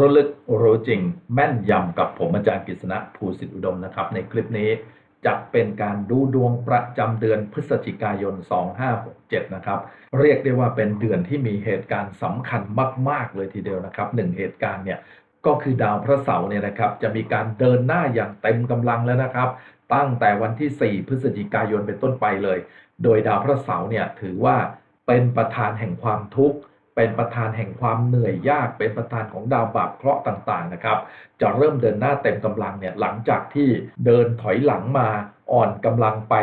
รู้ลึกรู้จริง แม่นยำกับผมอาจารย์กฤษณะภูสิทธิอุดมนะครับ ในคลิปนี้จะเป็นการดูดวงประจำเดือนพฤศจิกายน 2567 นะครับ เรียกได้ว่าเป็นเดือนที่มีเหตุการณ์สำคัญมาก ๆ เลยทีเดียวนะครับหนึ่งเหตุการณ์เนี่ยก็คือดาวพระเสาร์เนี่ยนะครับ จะมีการเดินหน้าอย่างเต็มกำลังแล้วนะครับ ตั้งแต่วันที่ 4 พฤศจิกายนเป็นต้นไปเลย โดยดาวพระเสาร์เนี่ยถือว่าเป็นประธานแห่งความทุกข์ เป็นประธานแห่งความเหนื่อยยาก เป็นประธานของดาวบาปเคราะห์ต่างๆนะครับ จะเริ่มเดินหน้าเต็มกำลังเนี่ยหลังจากที่เดินถอยหลังมาอ่อนกำลังไป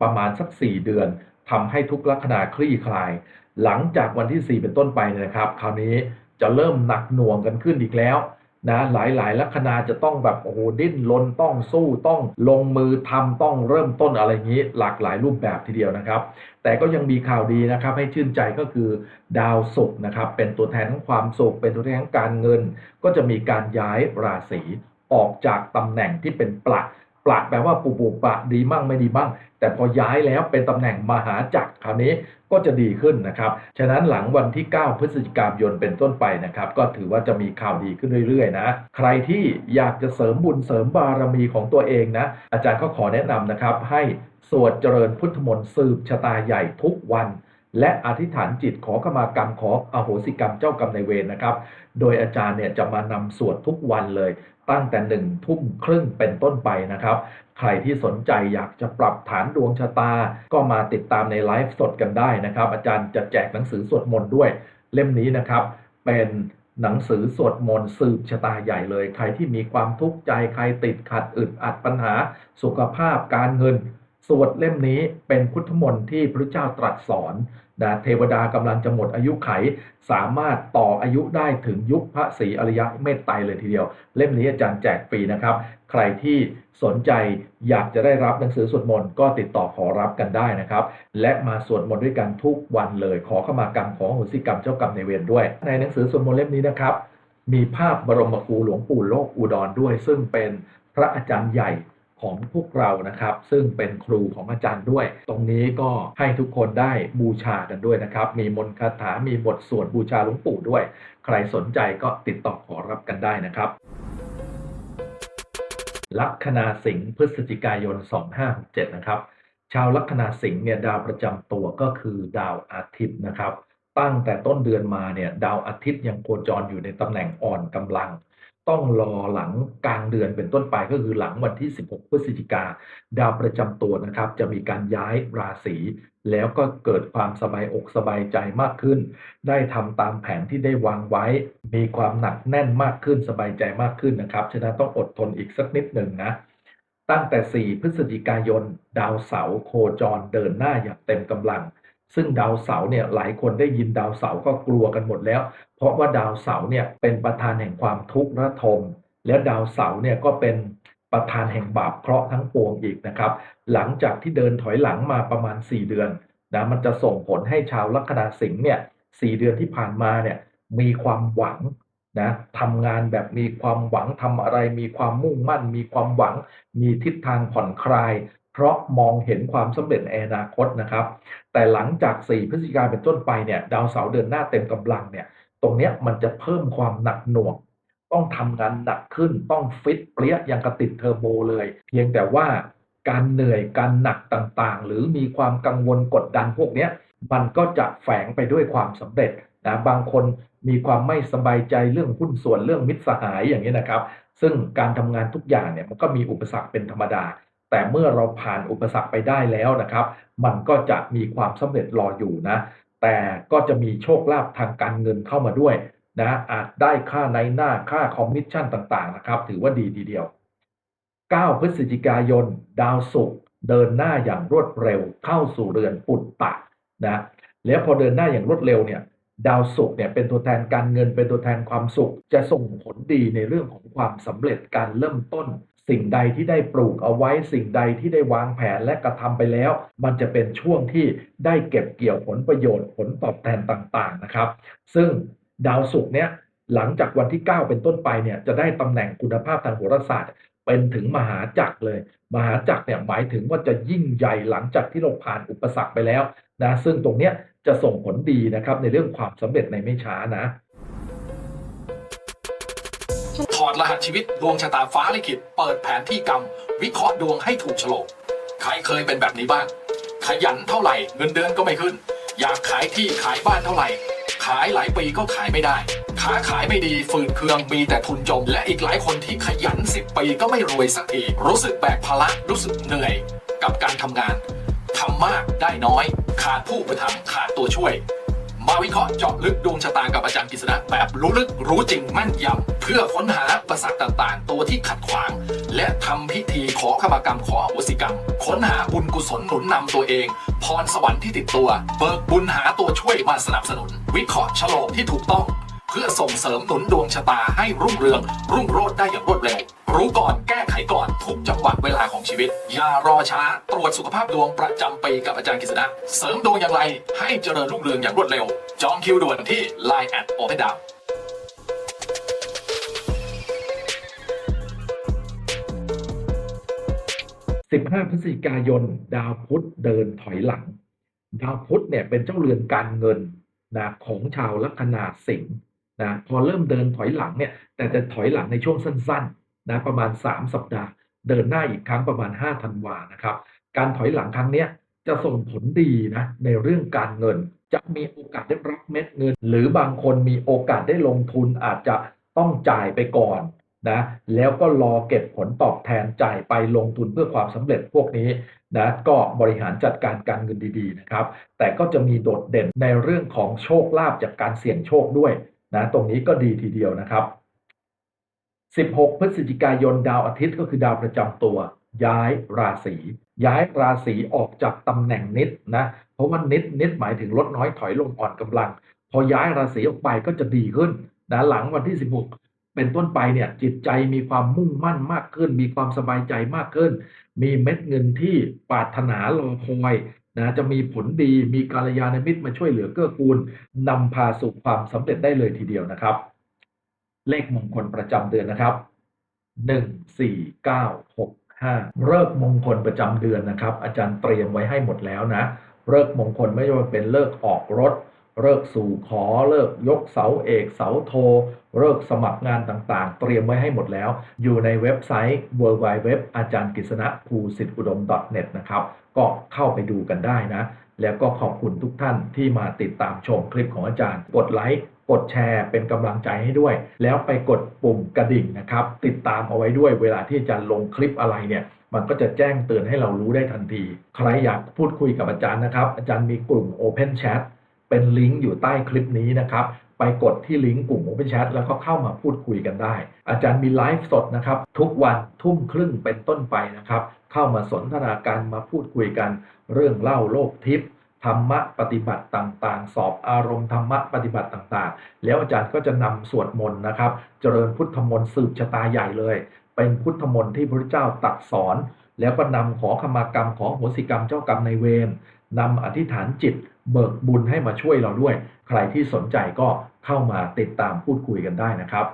ประมาณสัก 4 เดือนทำให้ทุกลักษณะคลี่คลาย หลังจากวันที่ 4 เป็นต้นไปเนี่ยนะครับ คราวนี้จะเริ่มหนักหน่วงกันขึ้นอีกแล้ว นะหลายๆลัคนาจะต้องแบบโอ้โหดิ้นรนต้องสู้ต้องลงมือทำต้องเริ่มต้นอะไรอย่างนี้ หลากหลายรูปแบบทีเดียวนะครับ แต่ก็ยังมีข่าวดีนะครับ ให้ชื่นใจก็คือดาวศุกร์นะครับ เป็นตัวแทนของความสุขเป็นตัวแทนของการเงิน ก็จะมีการย้ายราศีออกจากตำแหน่งที่เป็นปลัก ปลักแปลว่าปูปูปะดีมั่งไม่ดีบ้าง แต่พอย้ายแล้วเป็นตำแหน่งมหาจักรคราวนี้ก็จะดีขึ้นนะครับ ฉะนั้นหลังวันที่ 9 พฤศจิกายนเป็นต้นไปนะครับ ก็ถือว่าจะมีข่าวดีขึ้นเรื่อยๆนะ ใครที่อยากจะเสริมบุญเสริมบารมีของตัวเองนะ อาจารย์ก็ขอแนะนำนะครับ ให้สวดเจริญพุทธมนต์สืบชะตาใหญ่ทุกวัน และอธิษฐานจิตขอขมากรรมขออโหสิกรรมเจ้ากรรมนายเวรนะครับ โดยอาจารย์เนี่ยจะมานำสวดทุกวันเลย ตั้งแต่หนึ่งทุ่มครึ่งเป็นต้นไปนะครับ ใครที่สนใจอยากจะปรับฐานดวงชะตา ก็มาติดตามในไลฟ์สดกันได้นะครับ อาจารย์จะแจกหนังสือสวดมนต์ด้วย เล่มนี้นะครับ เป็นหนังสือสวดมนต์สืบชะตาใหญ่เลย ใครที่มีความทุกข์ใจใครติดขัดอึดอัดปัญหา สุขภาพการเงิน สวดเล่มนี้เป็นพุทธมนต์ที่พระเจ้าตรัสสอน นะเทวดากำลังจะหมดอายุไข สามารถต่ออายุได้ถึงยุคพระศรีอริยเมตไตรเลยทีเดียว เล่มนี้อาจารย์แจกฟรีนะครับ ใครที่สนใจอยากจะได้รับหนังสือสวดมนต์ก็ติดต่อขอรับกันได้นะครับ และมาสวดมนต์ด้วยกันทุกวันเลย ขอเข้ามากรรมขอโหสิกรรมเจ้ากรรมในเวรด้วย ในหนังสือสวดมนต์เล่มนี้นะครับ มีภาพบรมครูหลวงปู่โลกอุดรด้วย ซึ่งเป็นพระอาจารย์ใหญ่ ของพวกเรานะครับ ซึ่งเป็นครูของอาจารย์ด้วย ตรงนี้ก็ให้ทุกคนได้บูชากันด้วยนะครับ มีมนต์คาถามีบทสวดบูชาหลวงปู่ด้วย ใครสนใจก็ติดต่อขอรับกันได้นะครับลัคนาสิงห์พฤศจิกายน 2567 นะครับ ชาวลัคนาสิงห์เนี่ยดาวประจำตัวก็คือดาวอาทิตย์นะครับ ตั้งแต่ต้นเดือนมาเนี่ยดาวอาทิตย์ยังโคจรอยู่ในตำแหน่งอ่อนกำลัง ต้องรอหลังกลางเดือนเป็นต้นไปก็คือหลังวันที่ 16 พฤศจิกา ดาวประจำตัวนะครับ จะมีการย้ายราศีแล้วก็เกิดความสบายอกสบายใจมากขึ้น ได้ทำตามแผนที่ได้วางไว้ มีความหนักแน่นมากขึ้นสบายใจมากขึ้นนะครับ ฉะนั้นต้องอดทนอีกสักนิดหนึ่งนะตั้งแต่ 4 พฤศจิกายน ดาวเสาร์โคจรเดินหน้าอย่างเต็มกำลัง ซึ่งดาวเสาร์เนี่ยหลายคนได้ยินดาวเสาร์ก็กลัวกันหมดแล้ว เพราะว่าดาวเสาร์เนี่ยเป็นประธานแห่งความทุกข์ระทม และดาวเสาร์เนี่ยก็เป็นประธานแห่งบาปเคราะห์ทั้งปวงอีกนะครับ หลังจากที่เดินถอยหลังมาประมาณ 4 เดือนนะมันจะส่งผลให้ชาวลัคนาสิงห์เนี่ยสเดือนที่ผ่านมาเนี่ยมีความหวังนะทำงานแบบมีความหวังทำอะไร มีความมุ่งมั่น มีความหวัง มีทิศทางผ่อนคลาย เพราะมองเห็นความสำเร็จในอนาคตนะครับ แต่หลังจาก 4 พฤศจิกายนเป็นต้นไปเนี่ยดาวเสาร์เดินหน้าเต็มกำลังเนี่ยตรงเนี้ยมันจะเพิ่มความหนักหน่วง ต้องทำงานหนักขึ้นต้องฟิตเปรี้ยย่างกระติดเทอร์โบเลย เพียงแต่ว่าการเหนื่อยการหนักต่างๆ หรือมีความกังวลกดดันพวกเนี้ยมันก็จะแฝงไปด้วยความสำเร็จนะบางคนมีความไม่สบายใจเรื่องหุ้นส่วนเรื่องมิตรสหายอย่างนี้นะครับ ซึ่งการทำงานทุกอย่างเนี่ยมันก็มีอุปสรรคเป็นธรรมดา แต่เมื่อเราผ่านอุปสรรคไปได้แล้วนะครับ มันก็จะมีความสำเร็จรออยู่นะ แต่ก็จะมีโชคลาภทางการเงินเข้ามาด้วยนะอาจได้ค่าในหน้าค่าคอมมิชชั่นต่างๆนะครับ ถือว่าดีทีเดียว 9 พฤศจิกายน ดาวศุกร์เดินหน้าอย่างรวดเร็วเข้าสู่เรือนปุตตะนะแล้วพอเดินหน้าอย่างรวดเร็วเนี่ยดาวศุกร์เนี่ยเป็นตัวแทนการเงินเป็นตัวแทนความสุข จะส่งผลดีในเรื่องของความสำเร็จการเริ่มต้น สิ่งใดที่ได้ปลูกเอาไว้สิ่งใดที่ได้วางแผนและกระทำไปแล้ว มันจะเป็นช่วงที่ได้เก็บเกี่ยวผลประโยชน์ผลตอบแทนต่างๆนะครับ ซึ่งดาวศุกร์เนี่ยหลังจากวันที่ 9 เป็นต้นไปเนี่ยจะได้ตำแหน่งคุณภาพทางโหราศาสตร์ เป็นถึงมหาจักรเลย มหาจักรเนี่ยหมายถึงว่าจะยิ่งใหญ่หลังจากที่เราผ่านอุปสรรคไปแล้วนะซึ่งตรงเนี้ยจะส่งผลดีนะครับในเรื่องความสำเร็จในไม่ช้านะ อดรหัสชีวิตดวงชะตาฟ้าลิขิต เปิดแผนที่กรรม วิเคราะห์ดวงให้ถูกโฉลก ใครเคยเป็นแบบนี้บ้าง ขยันเท่าไหร่เงินเดือนก็ไม่ขึ้น อยากขายที่ขายบ้านเท่าไหร่ ขายหลายปีก็ขายไม่ได้ค้าขายไม่ดีฝืดเคืองมีแต่ทุนจม และอีกหลายคนที่ขยัน10ปีก็ไม่รวยสักทีรู้สึกแบกภาระรู้สึกเหนื่อย กับการทำงานทำมากได้น้อย ขาดผู้ประทำขาดตัวช่วย มาวิเคราะห์เจาะลึกดวงชะตากับอาจารย์กฤษณะแบบรู้ลึกรู้จริงแม่นยำเพื่อค้นหาประสรรคต่างๆ ตัวที่ขัดขวาง และทำพิธีขอขมากรรมขออโหสิกรรม ค้นหาบุญกุศลหนุนนำตัวเอง พรสวรรค์ที่ติดตัว เบิกบุญหาตัวช่วยมาสนับสนุน วิเคราะห์ฉลกที่ถูกต้อง เพื่อส่งเสริมหนุนดวงชะตาให้รุ่งเรือง รุ่งโรจน์ได้อย่างรวดเร็ว รู้ก่อนแก้ไขก่อนทุกจังหวะเวลาของชีวิต อย่ารอช้า ตรวจสุขภาพดวงประจำปีกับอาจารย์กฤษณะ เสริมดวงอย่างไร ให้เจริญรุ่งเรืองอย่างรวดเร็ว จองคิวด่วนที่ Line แอดโอเ n นดาว15พฤศจิกายน ดาวพุธเดินถอยหลัง ดาวพุธเนี่ยเป็นเจ้าเรือนการเงินนะของชาวลัคนาสิงห์นะพอเริ่มเดินถอยหลังเนี่ยแต่จะถอยหลังในช่วงสั้นๆ นะประมาณ 3 สัปดาห์ เดินหน้าอีกครั้งประมาณ5ธันวานะครับ การถอยหลังครั้งนี้จะส่งผลดีนะในเรื่องการเงิน จะมีโอกาสได้รับเม็ดเงิน หรือบางคนมีโอกาสได้ลงทุนอาจจะต้องจ่ายไปก่อนนะแล้วก็รอเก็บผลตอบแทนจ่ายไปลงทุนเพื่อความสำเร็จพวกนี้นะก็บริหารจัดการการเงินดีๆนะครับ แต่ก็จะมีโดดเด่นในเรื่องของโชคลาภจากการเสี่ยงโชคด้วยนะตรงนี้ก็ดีทีเดียวนะครับ 16 พฤศจิกายนดาวอาทิตย์ก็คือดาวประจำตัว ย้ายราศีย้ายราศีออกจากตำแหน่งนิดนะเพราะว่านิดนิดหมายถึงลดน้อยถอยลงอ่อนกำลัง พอย้ายราศีออกไปก็จะดีขึ้นนะหลังวันที่ 16 เป็นต้นไปเนี่ยจิตใจมีความมุ่งมั่นมากขึ้น มีความสบายใจมากขึ้น มีเม็ดเงินที่ปรารถนารอคอยนะจะมีผลดีมีกาลยานมิตรมาช่วยเหลือเกื้อกูลนำพาสู่ความสำเร็จได้เลยทีเดียวนะครับ เลขมงคลประจำเดือนนะครับหนึ่งสี่เก้าหกห้าเลิกมงคลประจำเดือนนะครับ อาจารย์เตรียมไว้ให้หมดแล้วนะเลิกมงคลไม่ว่าเป็นเลิกออกรถเลิกสู่ขอเลิกยกเสาเอกเสาโทเลิกสมัครงานต่างๆ เตรียมไว้ให้หมดแล้ว อยู่ในเว็บไซต์ w w w อาจารย์กฤษณะภูสิทธิอุดม .net นะครับ ก็เข้าไปดูกันได้นะ แล้วก็ขอบคุณทุกท่านที่มาติดตามชมคลิปของอาจารย์ กดไลค์ กดแชร์เป็นกำลังใจให้ด้วย แล้วไปกดปุ่มกระดิ่งนะครับ ติดตามเอาไว้ด้วยเวลาที่อาจารย์ลงคลิปอะไรเนี่ยมันก็จะแจ้งเตือนให้เรารู้ได้ทันที ใครอยากพูดคุยกับอาจารย์นะครับ อาจารย์มีกลุ่ม Open Chat เป็นลิงก์อยู่ใต้คลิปนี้นะครับ ไปกดที่ลิงก์กลุ่ม Open Chat แล้วก็เข้ามาพูดคุยกันได้ อาจารย์มีไลฟ์สดนะครับ ทุกวันทุ่มครึ่งเป็นต้นไปนะครับ เข้ามาสนทนาการมาพูดคุยกัน เรื่องเล่าโลกทิพย์ ธรรมะปฏิบัติต่างๆ สอบอารมณ์ธรรมะปฏิบัติต่างๆ แล้วอาจารย์ก็จะนำสวดมนต์นะครับ เจริญพุทธมนต์สืบชะตาใหญ่เลย เป็นพุทธมนต์ที่พระเจ้าตัดสอน แล้วก็นำขอขมากรรมของโหสิกรรมเจ้ากรรมในเวรนำอธิษฐานจิตเบิกบุญให้มาช่วยเราด้วย ใครที่สนใจก็เข้ามาติดตามพูดคุยกันได้นะครับ